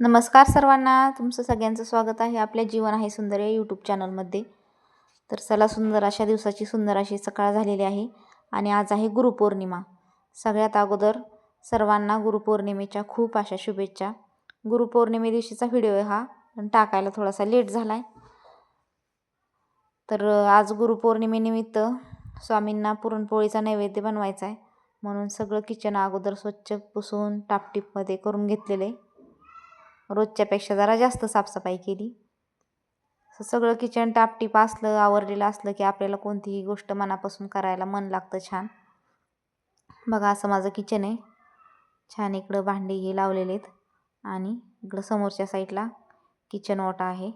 नमस्कार सर्वांना. तुमचं सगळ्यांचं स्वागत आहे आपल्या जीवन आहे सुंदर या यूट्यूब चॅनलमध्ये तर चला सुंदर अशा दिवसाची सुंदर अशी सकाळ झालेली आहे आणि आज आहे गुरुपौर्णिमा. सगळ्यात अगोदर सर्वांना गुरुपौर्णिमेच्या खूप अशा शुभेच्छा. गुरुपौर्णिमे दिवशीचा व्हिडिओ हा पण टाकायला थोडासा लेट झाला आहे तर आज गुरुपौर्णिमेनिमित्त स्वामींना पुरणपोळीचा नैवेद्य बनवायचा आहे म्हणून सगळं किचन अगोदर स्वच्छ पुसून टापटीपमध्ये करून घेतलेलं आहे रोजच्यापेक्षा जरा जास्त साफसफाई केली. सगळं किचन टापटीप असलं आवरलेलं असलं की आपल्याला कोणतीही गोष्ट मनापासून करायला मन लागतं छान. बघा असं माझं किचन आहे. छान इकडं भांडी हे लावलेले आहेत आणि इकडं समोरच्या साईडला किचन ओटा आहे.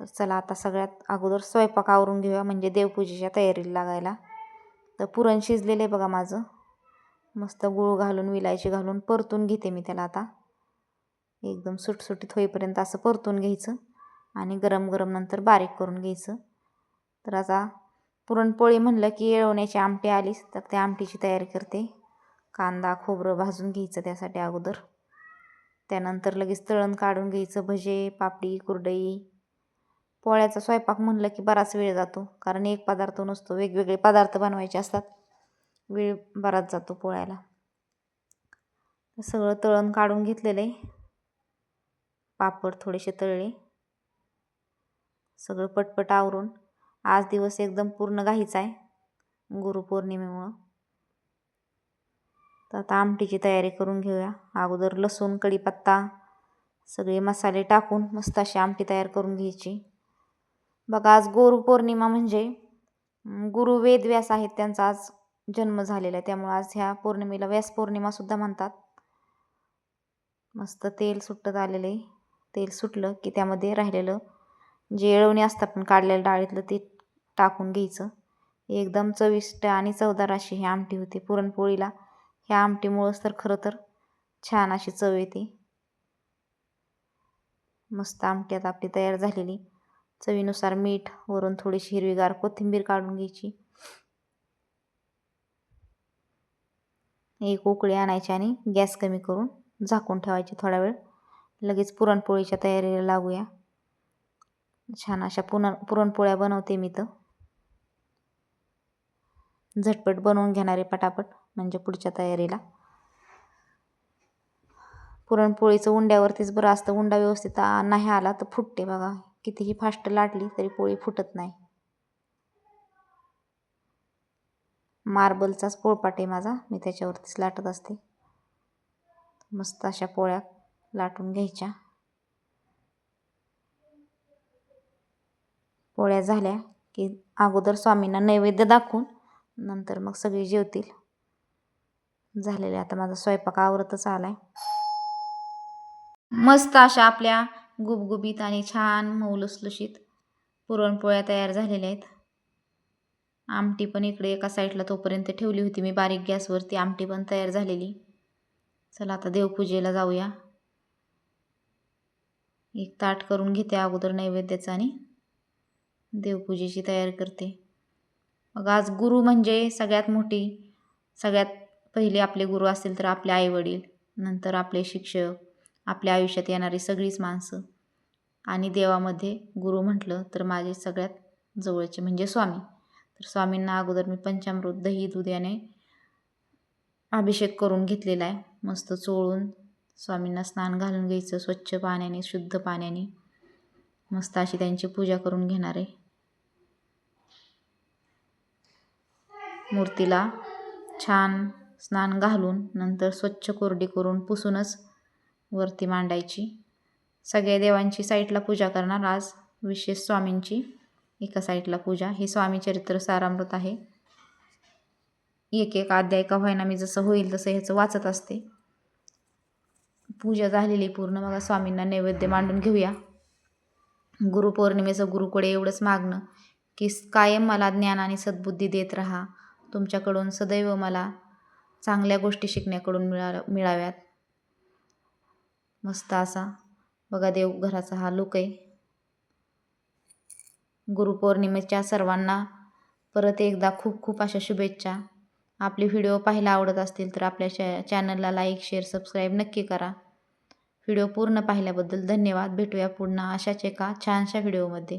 तर चला आता सगळ्यात अगोदर स्वयंपाक आवरून घेऊया म्हणजे देवपूजेच्या तयारीला लागायला. तर पुरण शिजलेलं आहे बघा माझं. मस्त गूळ घालून विलायची घालून परतून घेते मी त्याला आता. एकदम सुटसुटीत होईपर्यंत असं परतून घ्यायचं आणि गरम गरम नंतर बारीक करून घ्यायचं. तर आता पुरणपोळी म्हणलं की येळवण्याची आमटी आलीच तर त्या आमटीची तयारी करते. कांदा खोबरं भाजून घ्यायचं त्यासाठी अगोदर. त्यानंतर लगेच तळण काढून घ्यायचं भजे पापडी कुरडई. पोळ्याचा स्वयंपाक म्हणलं की बराच वेळ जातो कारण एक पदार्थ नसतो वेगवेगळे पदार्थ बनवायचे असतात. वेळ बराच जातो पोळ्याला. सगळं तळण काढून घेतलेलं आहे. पापड थोडेसे तळले. सगळं पटपट आवरून आज दिवस एकदम पूर्ण घाईचा आहे गुरुपौर्णिमेमुळं तर आता आमटीची तयारी करून घेऊया. अगोदर लसूण कढीपत्ता सगळे मसाले टाकून मस्त अशी आमटी तयार करून घ्यायची. बघा आज गुरुपौर्णिमा म्हणजे गुरु वेदव्यास आहेत त्यांचा आज जन्म झालेला आहे. त्यामुळे आज ह्या पौर्णिमेला व्यासपौर्णिमासुद्धा म्हणतात. मस्त तेल सुटत आलेलं आहे. तेल सुटलं की त्यामध्ये राहिलेलं जे येळवणी असतात पण काढलेलं डाळीतलं ते टाकून घ्यायचं. एकदम चविष्ट आणि चवदार अशी ही आमटी होती. पुरणपोळीला ह्या आमटीमुळंच तर खरं तर छान अशी चव येते. मस्त आमटी आता आपली तयार झालेली. चवीनुसार मीठ वरून थोडीशी हिरवीगार कोथिंबीर काढून घ्यायची. एक उकळी आणायची आणि गॅस कमी करून झाकून ठेवायची थोडा वेळ. लगेच पुरणपोळीच्या तयारीला लागूया. छान अशा पुन पुरणपोळ्या बनवते मी तर. झटपट बनवून घेणारे पटापट म्हणजे पुढच्या तयारीला. पुरणपोळीचं उंड्यावरतीच बरं असतं उंडा व्यवस्थित नाही आला तर फुटते बघा. कितीही फास्ट लाटली तरी पोळी फुटत नाही. मार्बलचाच पोळपाट आहे माझा मी त्याच्यावरतीच लाटत असते. मस्त अशा पोळ्या. लाटून घ्यायच्या. पोळ्या झाल्या की अगोदर स्वामींना नैवेद्य दाखवून नंतर मग सगळे जेवतील. झालेले आता माझा स्वयंपाक आवरतच आलाय. मस्त अशा आपल्या गुबगुबीत आणि छान मऊलुसलुशीत पुरणपोळ्या तयार झालेल्या आहेत. आमटी पण इकडे एका साईडला तोपर्यंत ठेवली होती मी बारीक गॅसवरती. आमटी पण तयार झालेली. चला आता देवपूजेला जाऊया. एक ताट करून घेते अगोदर नैवेद्याचा आणि देवपूजेची तयारी करते. मग आज गुरु म्हणजे सगळ्यात मोठी सगळ्यात पहिले आपले गुरु असतील तर आपले आईवडील नंतर आपले शिक्षक आपल्या आयुष्यात येणारी सगळीच माणसं आणि देवामध्ये गुरु म्हटलं तर माझे सगळ्यात जवळचे म्हणजे स्वामी. तर स्वामींना अगोदर मी पंचामृत दही दूध याने अभिषेक करून घेतलेला आहे. मस्त चोळून स्वामींना स्नान घालून घ्यायचं स्वच्छ पाण्याने शुद्ध पाण्याने. मस्त अशी त्यांची पूजा करून घेणार आहे. मूर्तीला छान स्नान घालून नंतर स्वच्छ कोरडी करून पुसूनच वरती मांडायची. सगळ्या देवांची साईडला पूजा करणार. आज विशेष स्वामींची एका साईडला पूजा. हे स्वामी चरित्र सारामृत आहे. एक एक अध्याय का व्हायना मी जसं होईल तसं ह्याचं वाचत असते. पूजा झालेली पूर्ण. मग स्वामींना नैवेद्य मांडून घेऊया. गुरुपौर्णिमेचं गुरुकडे एवढंच मागणं की कायम मला ज्ञान आणि सद्बुद्धी देत राहा. तुमच्याकडून सदैव मला चांगल्या गोष्टी शिकण्याकडून मिळा मिळाव्यात. मस्त असा. बघा देवघराचा हा लुक आहे. गुरुपौर्णिमेच्या सर्वांना परत एकदा खूप खूप अशा शुभेच्छा. आपले व्हिडिओ पाहायला आवडत असतील तर आपल्या चॅ चॅनलला लाईक शेअर सबस्क्राईब नक्की करा. व्हिडिओ पूर्ण पाहिल्याबद्दल धन्यवाद. भेटूया पुन्हा अशाच एका छानशा व्हिडिओमध्ये.